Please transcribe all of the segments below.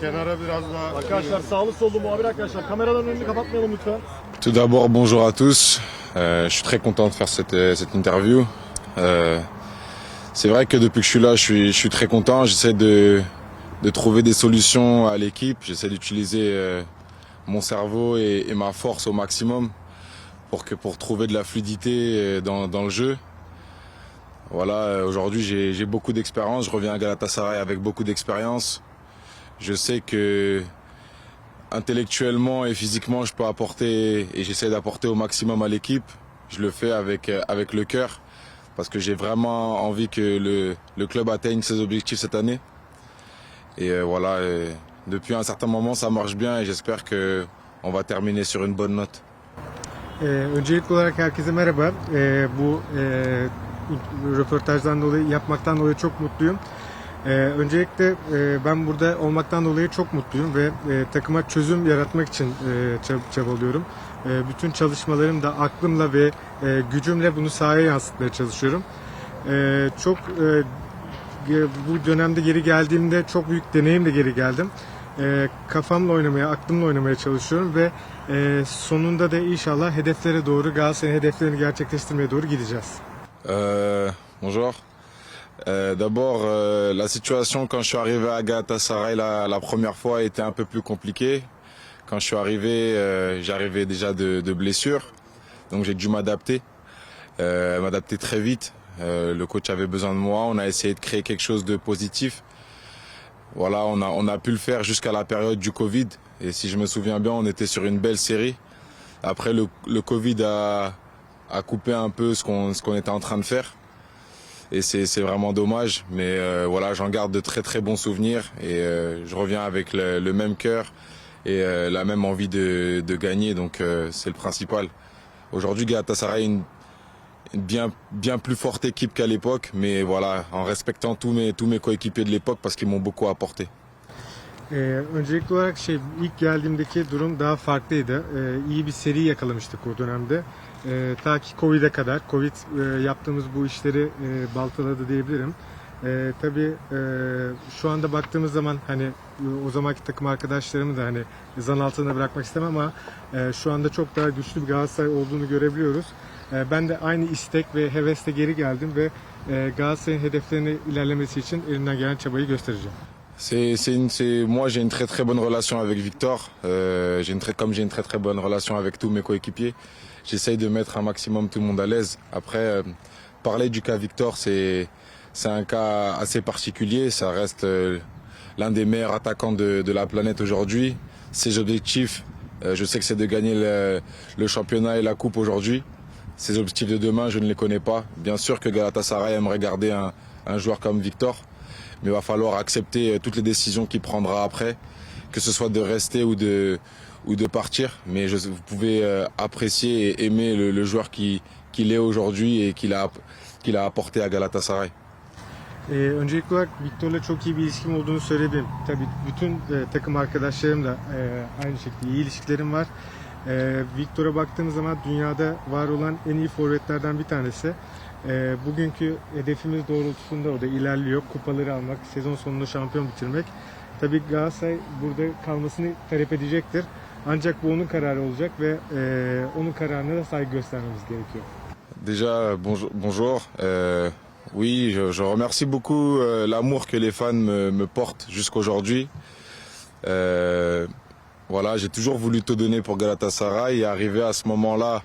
kenara biraz daha... Arkadaşlar sağlı sollu muhabir arkadaşlar kameraların önünü kapatmayalım lütfen. Tout d'abord, bonjour à tous. Euh, je suis très content de faire cette, euh, cette interview. Euh, c'est vrai que depuis que je suis là, je suis, je suis très content. J'essaie de, de trouver des solutions à l'équipe. J'essaie d'utiliser euh, mon cerveau et, et ma force au maximum pour, que, pour trouver de la fluidité dans, dans le jeu. Voilà, aujourd'hui j'ai j'ai beaucoup d'expérience. Je reviens à Galatasaray avec beaucoup d'expérience. Je sais que intellectuellement et physiquement, je peux apporter et j'essaie d'apporter au maximum à l'équipe. Je le fais avec, euh, avec le cœur parce que j'ai vraiment envie que le, le club atteigne ses objectifs cette année. Et euh, voilà, euh, depuis un certain moment, ça marche bien et j'espère que on va terminer sur une bonne note. Ee, öncelikle e, ben burada olmaktan dolayı çok mutluyum ve e, takıma çözüm yaratmak için e, çab- çabalıyorum. E, bütün çalışmalarım da aklımla ve e, gücümle bunu sahaya yansıtmaya çalışıyorum. E, çok e, bu dönemde geri geldiğimde çok büyük deneyimle geri geldim. E, kafamla oynamaya, aklımla oynamaya çalışıyorum ve e, sonunda da inşallah hedeflere doğru, Galatasaray'ın hedeflerini gerçekleştirmeye doğru gideceğiz. Euh, bonjour. Euh, D'abord, euh, la situation quand je suis arrivé à Galatasaray la, la première fois était un peu plus compliquée. Quand je suis arrivé, euh, j'arrivais déjà de, de blessures, donc j'ai dû m'adapter, m'adapter très vite. Le coach avait besoin de moi, on a essayé de créer quelque chose de positif. Voilà, on a, on a pu le faire jusqu'à la période du Covid. Et si je me souviens bien, on était sur une belle série. Après, le, le Covid a, a coupé un peu ce qu'on ce qu'on était en train de faire. Et c'est vraiment dommage. Mais euh, voilà, j'en garde de très très bons souvenirs. Et euh, je reviens avec le, même cœur et euh, la même envie de, gagner. Donc c'est le principal. Aujourd'hui, Galatasaray est une, bien, plus forte équipe qu'à l'époque. Mais voilà, en respectant tous mes coéquipiers de l'époque parce qu'ils m'ont beaucoup apporté. Ee, öncelikli olarak şey ilk geldiğimdeki durum daha farklıydı. Ee, iyi bir seri yakalamıştık o dönemde. Ee, ta ki Covid'e kadar. Covid e, yaptığımız bu işleri e, baltaladı diyebilirim. Ee, tabii e, şu anda baktığımız zaman hani e, o zamanki takım arkadaşlarımı da hani zan altında bırakmak istemem ama e, şu anda çok daha güçlü bir Galatasaray olduğunu görebiliyoruz. E, ben de aynı istek ve hevesle geri geldim ve e, Galatasaray'ın hedeflerine ilerlemesi için elimden gelen çabayı göstereceğim. C'est, c'est moi, j'ai une très très bonne relation avec Victor. Euh, j'ai une très, comme j'ai une très très bonne relation avec tous mes coéquipiers, j'essaye de mettre un maximum tout le monde à l'aise. Après, euh, parler du cas Victor, c'est, c'est un cas assez particulier. Ça reste euh, l'un des meilleurs attaquants de, la planète aujourd'hui. Ses objectifs, je sais que c'est de gagner le, championnat et la coupe aujourd'hui. Ses objectifs de demain, je ne les connais pas. Bien sûr que Galatasaray aimerait garder un, un joueur comme Victor mais il va falloir accepter euh, toutes les décisions qu'il prendra après, que ce soit de rester ou de, ou de partir. Mais je, vous pouvez euh, apprécier et aimer le, le joueur qui- qu'il est aujourd'hui et qu'il a, qu'il a apporté à Galatasaray. Ee, öncelikli olarak Viktor'la çok iyi bir ilişkim olduğunu söyledim. Tabii bütün e, takım arkadaşlarımla e, aynı şekilde iyi ilişkilerim var. E, Viktor'a baktığımız zaman dünyada var olan en iyi forvetlerden bir tanesi. E, bugünkü hedefimiz doğrultusunda o da ilerliyor. Kupaları almak, sezon sonunda şampiyon bitirmek. Tabii Galatasaray burada kalmasını talep edecektir. Ancak bu onun kararı olacak ve e, onun kararına da saygı göstermemiz gerekiyor. Déjà, bonjour. Euh, oui, je, je remercie beaucoup euh, l'amour que les fans me, me portent jusqu'aujourd'hui. Euh, voilà, j'ai toujours voulu te donner pour Galatasaray et arriver à ce moment-là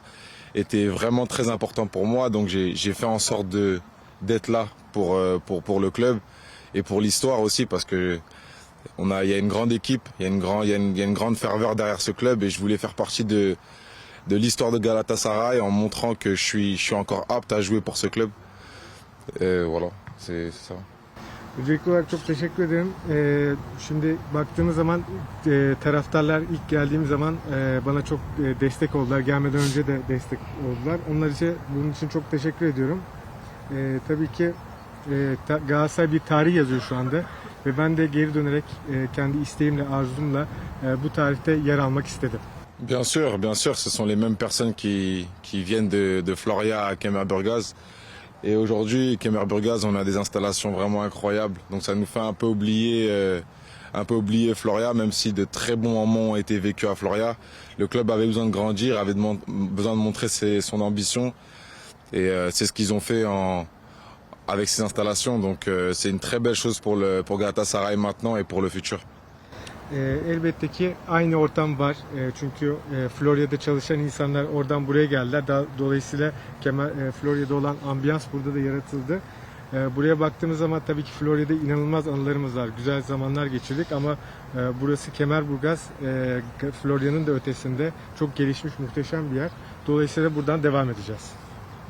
était vraiment très important pour moi. Donc j'ai fait en sorte d'être là pour, euh, pour, le club et pour l'histoire aussi parce que on a, il y a une grande équipe, il y a une, il y a une, grande ferveur derrière ce club et je voulais faire partie de, l'histoire de Galatasaray en montrant que je suis, encore apte à jouer pour ce club. Et voilà, c'est ça. Öncelikli olarak çok teşekkür ederim. Ee, şimdi baktığımız zaman e, taraftarlar ilk geldiğim zaman e, bana çok e, destek oldular. Gelmeden önce de destek oldular. Onlar için bunun için çok teşekkür ediyorum. E, tabii ki e, ta, Galatasaray bir tarih yazıyor şu anda ve ben de geri dönerek e, kendi isteğimle, arzumla e, bu tarihte yer almak istedim. Bien sûr, bien sûr, ce sont les mêmes personnes qui, qui viennent de, de Floria à Kemerburgaz. Et aujourd'hui, Kemerburgaz, on a des installations vraiment incroyables. Donc ça nous fait un peu oublier euh, un peu oublié Floria, même si de très bons moments ont été vécus à Floria. Le club avait besoin de grandir, avait besoin de montrer son ambition. Et euh, c'est ce qu'ils ont fait avec ces installations. Donc euh, c'est une très belle chose pour, le, pour maintenant et pour le futur. E, elbette ki aynı ortam var. E, çünkü e, Florya'da çalışan insanlar oradan buraya geldiler. Da, dolayısıyla Kemal, e, Florya'da olan ambiyans burada da yaratıldı. E, buraya baktığımız zaman tabii ki Florya'da inanılmaz anılarımız var. Güzel zamanlar geçirdik ama e, burası Kemerburgaz, e, Florya'nın da ötesinde çok gelişmiş muhteşem bir yer. Dolayısıyla buradan devam edeceğiz.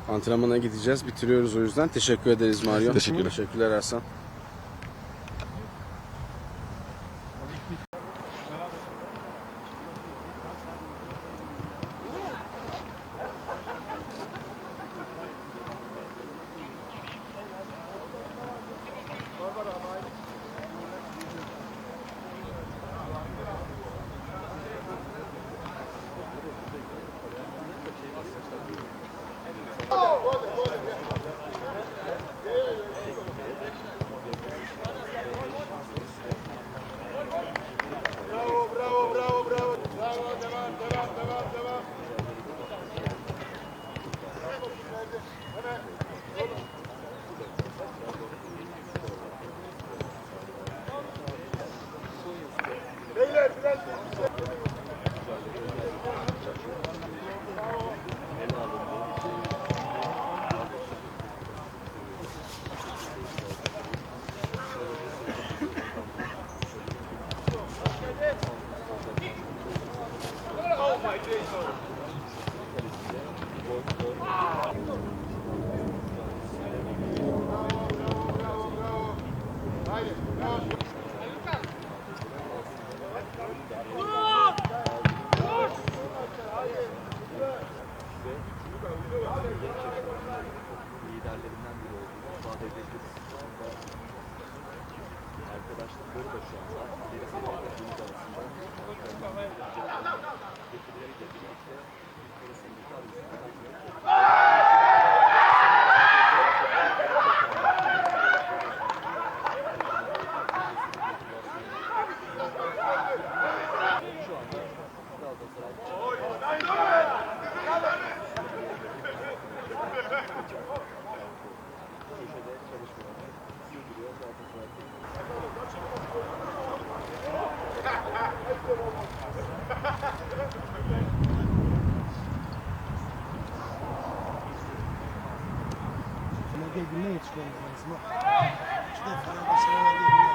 Antrenmana gideceğiz. Bitiriyoruz o yüzden. Teşekkür ederiz Mario. Teşekkürler. Teşekkürler Ersan. Please, devrimine yetişmemiz lazım. İşte Fenerbahçe'nin